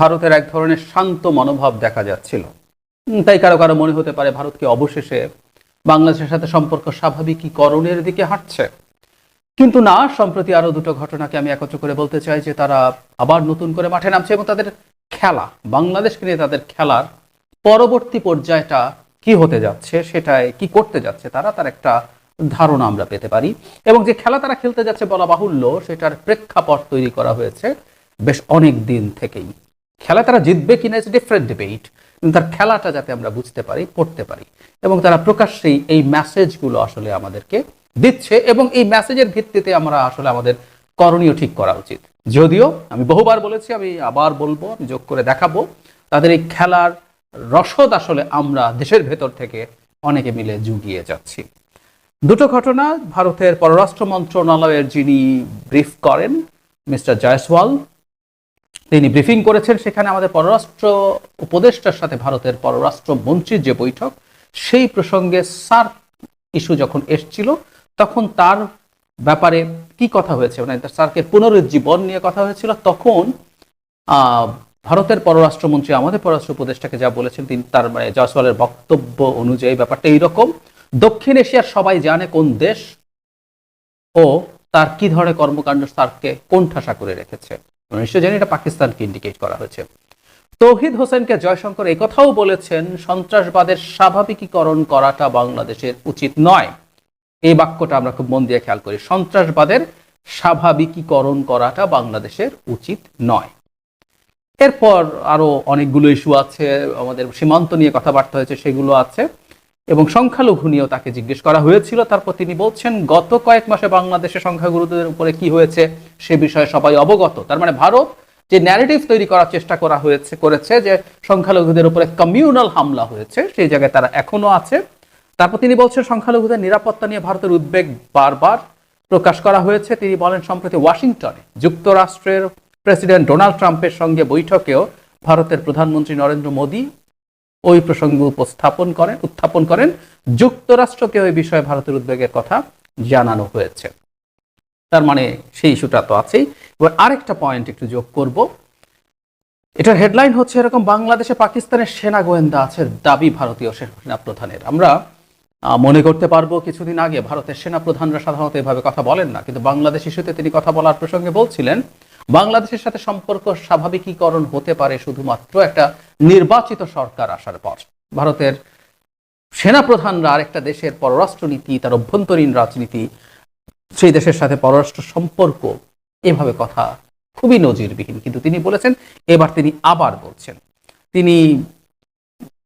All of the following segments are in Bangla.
ভারতের এক ধরনের শান্ত মনোভাব দেখা যাচ্ছিল। তাই কারও কারও মনে হতে পারে ভারতকে অবশেষে বাংলাদেশের সাথে সম্পর্ক স্বাভাবিকীকরণের দিকে হাঁটছে। কিন্তু না, সম্প্রতি আরও দুটো ঘটনাকে আমি একত্র করে বলতে চাই যে তারা আবার নতুন করে মাঠে নামছে এবং তাদের খেলা, বাংলাদেশকে নিয়ে তাদের খেলার পরবর্তী পর্যায়টা কি হতে যাচ্ছে সেটাই কি করতে যাচ্ছে তারা, তার একটা ধারণা আমরা পেতে পারি। এবং যে খেলা তারা খেলতে যাচ্ছে বলা বাহুল্য, সেটার প্রেক্ষাপট তৈরি করা হয়েছে বেশ অনেক দিন থেকেই। খেলা তারা জিতবে কিনা ইটস ডিফারেন্ট ডিবেট কিন্তু তার খেলাটা যাতে আমরা বুঝতে পারি, পড়তে পারি। এবং তারা প্রকাশ্যেই এই মেসেজগুলো আসলে আমাদেরকে দিচ্ছে এবং এই মেসেজের ভিত্তিতে আমরা আসলে আমাদের করণীয় ঠিক করা উচিত। যদিও আমি বহুবার বলেছি, আমি আবার বলব, আমি যোগ করে দেখাবো, তাদের এই খেলার রসদ আসলে আমরা দেশের ভেতর থেকে অনেকে মিলে জুগিয়ে যাচ্ছি। দুটো ঘটনা ভারতের পররাষ্ট্র মন্ত্রণালয়ের যিনি ব্রিফ করেন, মিস্টার জয়সওয়াল তিনি ব্রিফিং করেছেন, সেখানে আমাদের পররাষ্ট্র উপদেষ্টার সাথে ভারতের পররাষ্ট্র মন্ত্রীর যে বৈঠক, সেই প্রসঙ্গে সার ইস্যু যখন এসছিল, তখন তার ব্যাপারে কি কথা হয়েছে? মানে সার্কের পুনরুজ্জীবন নিয়ে কথা হয়েছিল, তখন ভারতের পররাষ্ট্রমন্ত্রী, আমাদের পররাষ্ট্র উপদেষ্টাকে যা বলেছেন, তিনি তার মানে জয়সওয়ালের বক্তব্য অনুযায়ী ব্যাপারটা এইরকম, দক্ষিণ এশিয়ার সবাই জানে কোন দেশ ও তার কি ধরনের কর্মকাণ্ড সার্ককে কোণঠাসা করে রেখেছে। নিশ্চয় জানি, এটা পাকিস্তানকে ইন্ডিকেট করা হয়েছে। তৌহিদ হোসেনকে জয়শঙ্কর কথাও বলেছেন, সন্ত্রাসবাদের স্বাভাবিকীকরণ করাটা বাংলাদেশের উচিত নয়। এই বাক্যটা আমরা খুব মন দিয়ে খেয়াল করি। সন্ত্রাসবাদের স্বাভাবিকীকরণ করাটা বাংলাদেশের উচিত নয়। এরপর আরও অনেকগুলো ইস্যু আছে, আমাদের সীমান্ত নিয়ে কথাবার্তা হয়েছে, সেগুলো আছে। এবং সংখ্যালঘু নিয়েও তাকে জিজ্ঞেস করা হয়েছিল। তারপর তিনি বলছেন, গত কয়েক মাসে বাংলাদেশে সংখ্যাগুরুদের উপরে কি হয়েছে সে বিষয়ে সবাই অবগত। তার মানে ভারত যে ন্যারেটিভ তৈরি করার চেষ্টা করা হয়েছে, করেছে যে সংখ্যালঘুদের উপরে কমিউনাল হামলা হয়েছে, সেই জায়গায় তারা এখনও আছে। তারপর তিনি বলছেন, সংখ্যালঘুদের নিরাপত্তা নিয়ে ভারতের উদ্বেগ বারবার প্রকাশ করা হয়েছে। তিনি বলেন, সম্প্রতি ওয়াশিংটনে যুক্তরাষ্ট্রের প্রেসিডেন্ট ডোনাল্ড ট্রাম্পের সঙ্গে বৈঠকেও ভারতের প্রধানমন্ত্রী নরেন্দ্র মোদী ওই প্রসঙ্গ উপস্থাপন করেন, উত্থাপন করেন। যুক্তরাষ্ট্রকে ওই বিষয়ে ভারতের উদ্বেগের কথা জানানো হয়েছে। তার মানে সেই ইস্যুটা তো আছেই। এবার আরেকটা পয়েন্ট একটু যোগ করব। এটার হেডলাইন হচ্ছে এরকম বাংলাদেশে পাকিস্তানের সেনা গোয়েন্দা আছে দাবি ভারতীয় সেনা প্রধানের আমরা মনে করতে পারব কিছুদিন আগে ভারতের সেনা প্রধানরা সাধারণত এভাবে কথা বলেন না, কিন্তু বাংলাদেশ ইস্যুতে তিনি কথা বলার প্রসঙ্গে বলছিলেন বাংলাদেশের সাথে সম্পর্ক স্বাভাবিকীকরণ হতে পারে শুধুমাত্র একটা নির্বাচিত সরকার আসার পর। ভারতের সেনাপ্রধানরা আরেকটা দেশের পররাষ্ট্রনীতি, তার অভ্যন্তরীণ রাজনীতি, সেই দেশের সাথে পররাষ্ট্র সম্পর্ক, এভাবে কথা খুবই নজিরবিহীন। কিন্তু তিনি বলেছেন, এবার তিনি আবার বলছেন। তিনি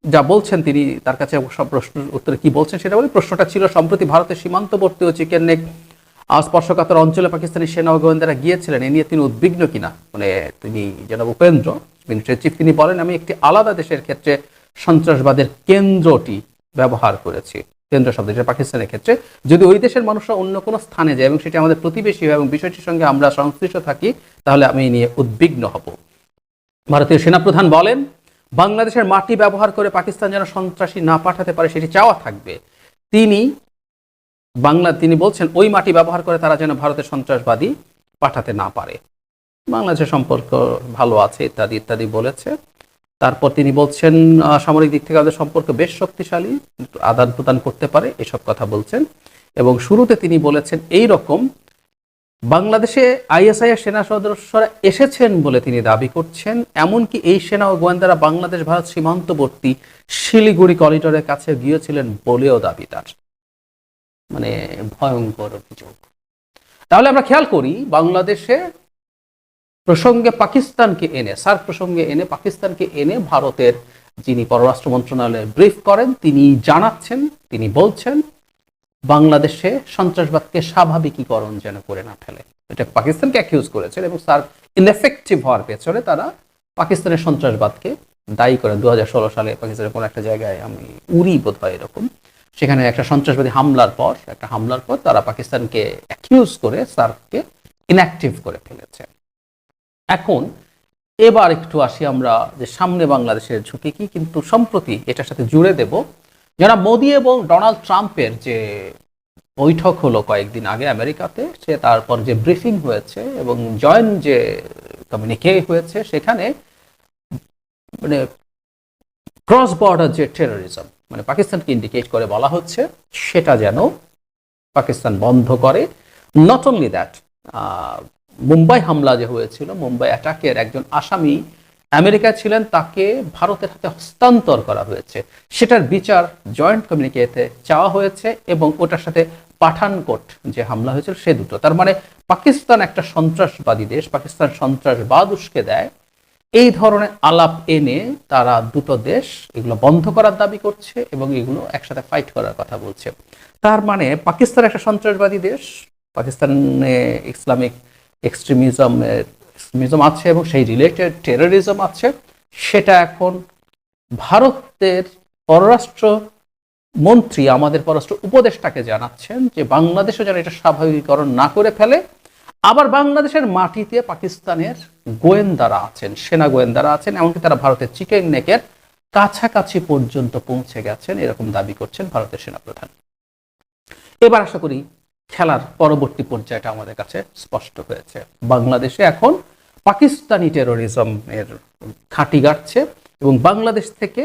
যা বলছেন, তিনি তার কাছে সব প্রশ্নের উত্তরে কি বলছেন সেটা বলে, প্রশ্নটা ছিল, সম্প্রতি ভারতের সীমান্তবর্তী ও চিকেন নেক স্পর্শকাতর অঞ্চলে পাকিস্তানি সেনা ও গোয়েন্দারা গিয়েছিলেন। এ নিয়ে তিনি উদ্বিগ্ন কিনা? মানে তিনি জনাব উপেন্দ্র। মিনিস্টার চিফ তিনি বলেন, আমি একটি আলাদা দেশের ক্ষেত্রে সন্ত্রাসবাদের কেন্দ্রটি ব্যবহার করেছি। কেন্দ্র শব্দ, যেটা পাকিস্তানের ক্ষেত্রে। যদি ওই দেশের মানুষরা অন্য কোনো স্থানে যায় এবং সেটি আমাদের প্রতিবেশী হয় এবং বিষয়টির সঙ্গে আমরা সংশ্লিষ্ট থাকি, তাহলে আমি নিয়ে উদ্বিগ্ন হব। ভারতীয় সেনাপ্রধান বলেন, বাংলাদেশের মাটি ব্যবহার করে পাকিস্তান যেন সন্ত্রাসী না পাঠাতে পারে, সেটি চাওয়া থাকবে। তিনি বাংলা তিনি বলছেন, ওই মাটি ব্যবহার করে তারা যেন ভারতের সন্ত্রাসবাদী পাঠাতে না পারে। বাংলাদেশের সম্পর্ক ভালো আছে, ইত্যাদি ইত্যাদি বলেছে। তারপর তিনি বলছেন সামরিক দিক থেকে আমাদের সম্পর্ক বেশ শক্তিশালী আদান প্রদান করতে পারে, এসব কথা বলছেন। এবং শুরুতে তিনি বলেছেন, এই রকম বাংলাদেশে আইএসআই সেনা সদস্যরা এসেছেন বলে তিনি দাবি করছেন, এমনকি এই সেনা ও গোয়েন্দারা বাংলাদেশ ভারত সীমান্তবর্তী শিলিগুড়ি করিডোরের কাছে গিয়েছিলেন বলেও দাবি তার। মানে ভয়ঙ্কর অভিযোগ। তাহলে আমরা খেয়াল করি, বাংলাদেশে প্রসঙ্গে পাকিস্তানকে এনে সার প্রসঙ্গে এনে, পাকিস্তানকে এনে ভারতের যিনি পররাষ্ট্র মন্ত্রণালয়ে ব্রিফ করেন, তিনি জানাচ্ছেন, তিনি বলছেন, বাংলাদেশে সন্ত্রাসবাদকে স্বাভাবিকীকরণ যেন করে না ফেলে। এটা পাকিস্তানকে অ্যাকিউজ করেছেন এবং স্যার ইনএফেক্টিভ হওয়ার পেছনে তারা পাকিস্তানের সন্ত্রাসবাদকে দায়ী করে দু সালে পাকিস্তানের কোনো একটা জায়গায় আমি উড়ি বোধ হয় এরকম। সেখানে একটা সন্ত্রাসবাদী হামলার পর, একটা হামলার পর তারা পাকিস্তানকে অ্যাকিউজ করে সার্ককে ইনঅ্যাক্টিভ করে ফেলেছে। এখন, এবার একটু আসি আমরা যে সামনে বাংলাদেশের ঝুঁকি কি, কিন্তু সম্প্রতি এটার সাথে জুড়ে দেব। যারা মোদি এবং ডোনাল্ড ট্রাম্পের যে বৈঠক হলো কয়েকদিন আগে আমেরিকাতে, সে তারপর যে ব্রিফিং হয়েছে এবং জয়েন্ট যে কমিউনিকে হয়েছে, সেখানে মানে ক্রস বর্ডার যে টেরোরিজম মানে পাকিস্তানকে ইন্ডিকেট করে বলা হচ্ছে সেটা যেন পাকিস্তান বন্ধ করে। নট অনলি দ্যাট মুম্বাই হামলা যে হয়েছিল, মুম্বাই অ্যাটাকের একজন আসামি আমেরিকা ছিলেন, তাকে ভারতের হাতে হস্তান্তর করা হয়েছে। সেটার বিচার জয়েন্ট কমিউনিকেতে চাওয়া হয়েছে এবং ওটার সাথে পাঠানকোট যে হামলা হয়েছিল সে দুটো। তার মানে পাকিস্তান একটা সন্ত্রাসবাদী দেশ, পাকিস্তান সন্ত্রাসবাদ উস্কে দেয় এই ধরনের আলাপ এনে তারা দুটো দেশ এগুলো বন্ধ করার দাবি করছে এবং এগুলো একসাথে ফাইট করার কথা বলছে। তার মানে পাকিস্তান একটা সন্ত্রাসবাদী দেশ, পাকিস্তানে ইসলামিক এক্সট্রিমিজম এক্সট্রিমিজম আছে এবং সেই রিলেটেড টেরোরিজম আছে। সেটা এখন ভারতের পররাষ্ট্র মন্ত্রী, আমাদের পররাষ্ট্র উপদেষ্টাকে জানাচ্ছেন যে বাংলাদেশও যেন এটা স্বাভাবিকীকরণ না করে ফেলে। আবার বাংলাদেশের মাটিতে পাকিস্তানের গোয়েন্দারা আছেন, সেনা গোয়েন্দারা আছেন, এমনকি তারা ভারতের চিকেন নেকের কাছাকাছি পর্যন্ত পৌঁছে গেছেন, এরকম দাবি করছেন ভারতের সেনাপ্রধান। এবার আশা করি খেলার পরবর্তী পর্যায়টা আমাদের কাছে স্পষ্ট হয়েছে। বাংলাদেশে এখন পাকিস্তানি টেরোরিজমের খাঁটি গাড়ছে এবং বাংলাদেশ থেকে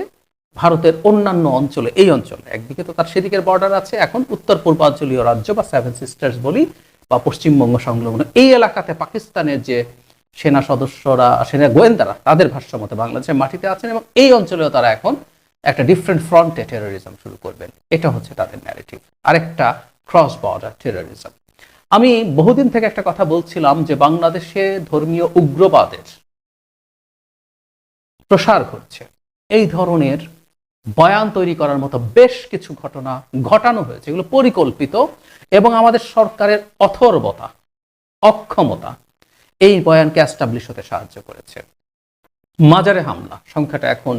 ভারতের অন্যান্য অঞ্চলে, এই অঞ্চলে, একদিকে তো তার সেদিকের বর্ডার আছে, এখন উত্তর পূর্বাঞ্চলীয় রাজ্য বা সেভেন সিস্টার্স বলি বা পশ্চিমবঙ্গ সংলগ্ন। এই এলাকাতে পাকিস্তানের যে সেনা সদস্যরা, সেনা গোয়েন্দারা, তাদের ভাষ্য মতে বাংলাদেশের মাটিতে আছেন এবং এই অঞ্চলেও তারা এখন একটা ডিফারেন্ট ফ্রন্টে টেরোরিজম শুরু করবেন। এটা হচ্ছে তাদের ন্যারেটিভ আরেকটা ক্রস বর্ডার টেরোরিজম আমি বহুদিন থেকে একটা কথা বলছিলাম যে বাংলাদেশে ধর্মীয় উগ্রবাদের প্রসার ঘটছে। এই ধরনের বয়ান তৈরি করার মতো বেশ কিছু ঘটনা ঘটানো হয়েছে। এগুলো পরিকল্পিত এবং আমাদের সরকারের অথর্বতা, অক্ষমতা এই বয়ানকে অ্যাস্টাবলিশ হতে সাহায্য করেছে। মাজারে হামলা, সংখ্যাটা এখন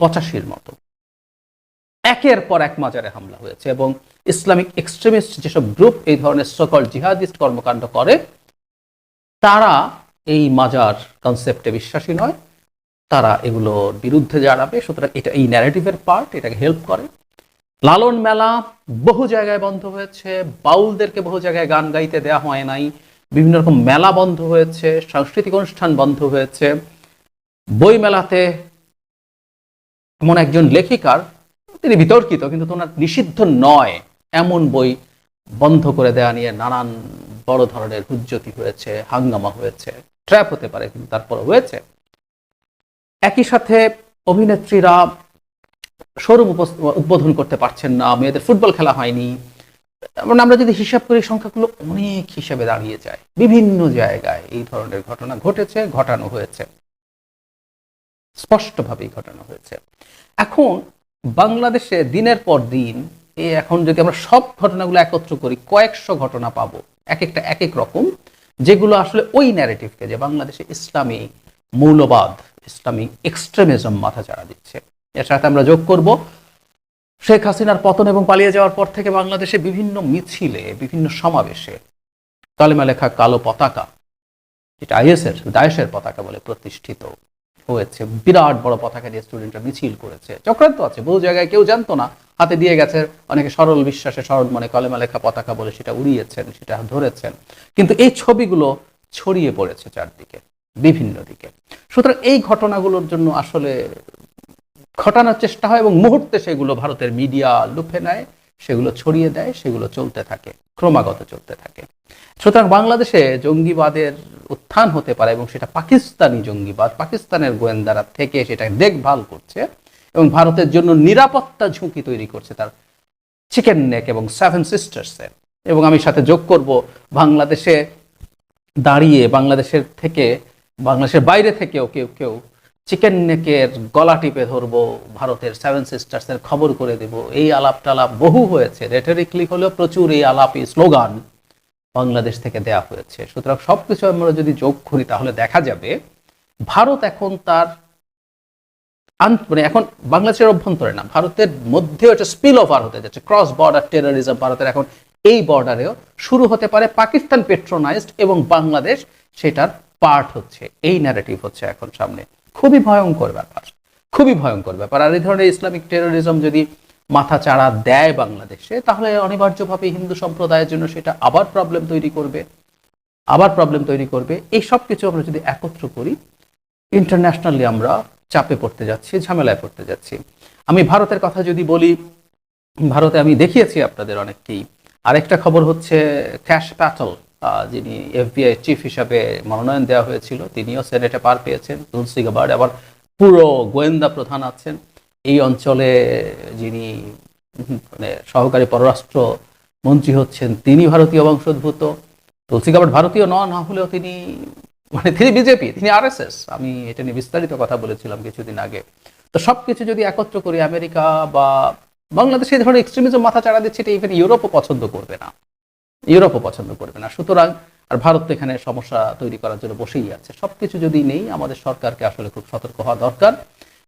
পঁচাশির মতো। একের পর এক মাজারে হামলা হয়েছে এবং ইসলামিক এক্সট্রিমিস্ট যেসব গ্রুপ এই ধরনের সকল জিহাদিস্ট কর্মকাণ্ড করে, তারা এই মাজার কনসেপ্টে বিশ্বাসী নয়। তারা এগুলোর বিরুদ্ধে দাঁড়াবে সুতরাং এটা এই ন্যারেটিভের পার্ট এটাকে হেল্প করে। লালন মেলা বহু জায়গায় বন্ধ হয়েছে, বাউলদেরকে বহু জায়গায় গান গাইতে দেওয়া হয় নাই, বিভিন্ন রকম মেলা বন্ধ হয়েছে, সাংস্কৃতিক অনুষ্ঠান বন্ধ হয়েছে। বই মেলাতে এমন একজন লেখিকার, তিনি বিতর্কিত, কিন্তু ওনার নিষিদ্ধ নয়, এমন বই বন্ধ করে দেওয়া নিয়ে নানান বড় ধরনের হুজ্জতি হয়েছে, হাঙ্গামা হয়েছে। ট্র্যাপ হতে পারে, কিন্তু তারপর হয়েছে। একই সাথে অভিনেত্রীরা শোরুম উদ্বোধন করতে পারছেন না, মেয়েদের ফুটবল খেলা হয়নি। এবং আমরা যদি হিসাব করি, সংখ্যাগুলো অনেক হিসাবে দাঁড়িয়ে যায়। বিভিন্ন জায়গায় এই ধরনের ঘটনা ঘটেছে, ঘটানো হয়েছে। স্পষ্টভাবেই ঘটানো হয়েছে। এখন বাংলাদেশে দিনের পর দিন এ এখন যদি আমরা সব ঘটনাগুলো একত্র করি, কয়েকশো ঘটনা পাবো এক একটা এক এক রকম, যেগুলো আসলে ওই ন্যারেটিভকে যে বাংলাদেশে ইসলামী মৌলবাদ ইসলামী এক্সট্রিমিজম মাথা চাড়া দিচ্ছে। এর সাথে আমরা যোগ করব, শেখ হাসিনার পতন এবং পালিয়ে যাওয়ার পর থেকে বাংলাদেশে বিভিন্ন মিছিলে, বিভিন্ন সমাবেশে কালেমা লেখা কালো পতাকা যেটা আইএসের, দায়েশের পতাকা বলে প্রতিষ্ঠিত হয়েছে। বিরাট বড় পতাকা দিয়ে স্টুডেন্টরা মিছিল করেছে। চক্রান্ত আছে, বহু জায়গায় কেউ জানতো না। হাতে দিয়ে গেছে, অনেকে সরল বিশ্বাসে, সরল মনে কলেমা লেখা পতাকা বলে সেটা উড়িয়েছেন, সেটা ধরেছেন। কিন্তু এই ছবিগুলো ছড়িয়ে পড়েছে চারদিকে। বিভিন্ন দিকে। সুতরাং এই ঘটনাগুলোর জন্য আসলে ঘটানোর চেষ্টা হয় এবং মুহূর্তে সেগুলো ভারতের মিডিয়া লুফে নেয়, সেগুলো ছড়িয়ে দেয়, সেগুলো চলতে থাকে, ক্রমাগত চলতে থাকে। সুতরাং বাংলাদেশে জঙ্গিবাদের উত্থান হতে পারে এবং সেটা পাকিস্তানি জঙ্গিবাদ, পাকিস্তানের গোয়েন্দারা থেকে সেটা দেখভাল করছে এবং ভারতের জন্য নিরাপত্তা ঝুঁকি তৈরি করছে তার চিকেন নেক এবং সেভেন সিস্টার্সে। এবং আমি সাথে যোগ করব, বাংলাদেশে দাঁড়িয়ে, বাংলাদেশের থেকে বাংলাদেশের বাইরে থেকেও কেউ কেউ চিকেন নেকের গলা টিপে ধরবো, ভারতের সেভেন সিস্টার্সের খবর করে দেব। এই আলাপ টালাপ বহু হয়েছে। রেটারিকলি হলেও প্রচুর এই আলাপি স্লোগান বাংলাদেশ থেকে দেয়া হয়েছে। সুতরাং সবকিছু আমরা যদি যোগ করি, তাহলে দেখা যাবে ভারত এখন তার মানে এখন বাংলাদেশের অভ্যন্তরে না, ভারতের মধ্যেও একটা স্পিল ওভার হতে যাচ্ছে। ক্রস বর্ডার টেরোরিজম ভারতের এখন এই বর্ডারেও শুরু হতে পারে পাকিস্তান পেট্রোনাইজড এবং বাংলাদেশ সেটার পার্ট হচ্ছে, এই ন্যারেটিভ হচ্ছে এখন সামনে। খুবই ভয়ঙ্কর ব্যাপার, খুবই ভয়ঙ্কর ব্যাপার। আর এই ধরনের ইসলামিক টেরোরিজম যদি মাথা চাড়া দেয় বাংলাদেশে, তাহলে অনিবার্যভাবে হিন্দু সম্প্রদায়ের জন্য সেটা আবার প্রবলেম তৈরি করবে, আবার প্রবলেম তৈরি করবে। এই সব কিছু আমরা যদি একত্র করি ইন্টারন্যাশনালি আমরা চাপে পড়তে যাচ্ছি, ঝামেলায় পড়তে যাচ্ছি। আমি ভারতের কথা যদি বলি, ভারতে আমি দেখিয়েছি আপনাদের অনেককেই। আরেকটা খবর হচ্ছে ক্যাশ প্যাটল যিনি এফবিআই চিফ হিসাবে মনোনয়ন দেওয়া হয়েছিল, তিনিও সেনেটে পার পেয়েছেন। তুলসি গাবার্ড আবার পুরো গোয়েন্দা প্রধান আছেন। এই অঞ্চলে যিনি মানে সহকারী পররাষ্ট্র মন্ত্রী হচ্ছেন, তিনি ভারতীয় বংশোদ্ভূত। তুলসি গাবার্ড ভারতীয় নন, না হলেও তিনি মানে তিনি বিজেপি, তিনি আরএসএস। আমি এটা নিয়ে বিস্তারিত কথা বলেছিলাম কিছুদিন আগে। তো সবকিছু যদি একত্র করি আমেরিকা বা বাংলাদেশে, এই ধরনের এক্সট্রিমিজম মাথা চাড়া দিচ্ছে, এটা ইভেন ইউরোপও পছন্দ করবে না। ইউরোপও পছন্দ করবে না। সুতরাং আর ভারত এখানে সমস্যা তৈরি করার জন্য বসেই আছে। সবকিছু যদি নেই, আমাদের সরকারকে আসলে খুব সতর্ক হওয়া দরকার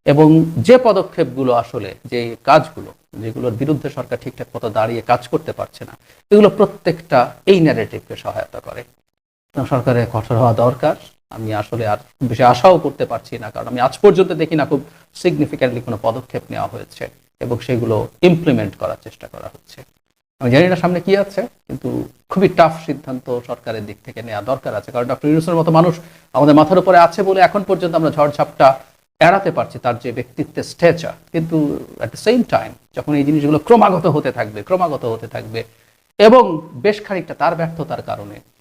এবং যে পদক্ষেপগুলো আসলে, যে কাজগুলো, যেগুলোর বিরুদ্ধে সরকার ঠিকঠাক মতো দাঁড়িয়ে কাজ করতে পারছে না, এগুলো প্রত্যেকটা এই ন্যারেটিভকে সহায়তা করে। সরকারের কঠোর হওয়া দরকার। আমি আসলে আর বেশি আশাও করতে পারছি না, কারণ আমি আজ পর্যন্ত দেখি না খুব সিগনিফিক্যান্টলি কোনো পদক্ষেপ নেওয়া হয়েছে এবং সেগুলো ইমপ্লিমেন্ট করার চেষ্টা করা হচ্ছে। আমি জানি না সামনে কি আছে, কিন্তু খুবই টাফ সিদ্ধান্ত সরকারের দিক থেকে নেওয়া দরকার আছে। কারণ ডক্টর ইউনুসের মতো মানুষ আমাদের মাথার উপরে আছে বলে এখন পর্যন্ত আমরা ঝড়ঝাপটা এড়াতে পারছি, তার যে ব্যক্তিত্বের স্ট্রেচার কিন্তু অ্যাট দ্য সেম টাইম যখন এই জিনিসগুলো ক্রমাগত হতে থাকবে, ক্রমাগত হতে থাকবে, এবং বেশ খানিকটা তার ব্যর্থতার কারণে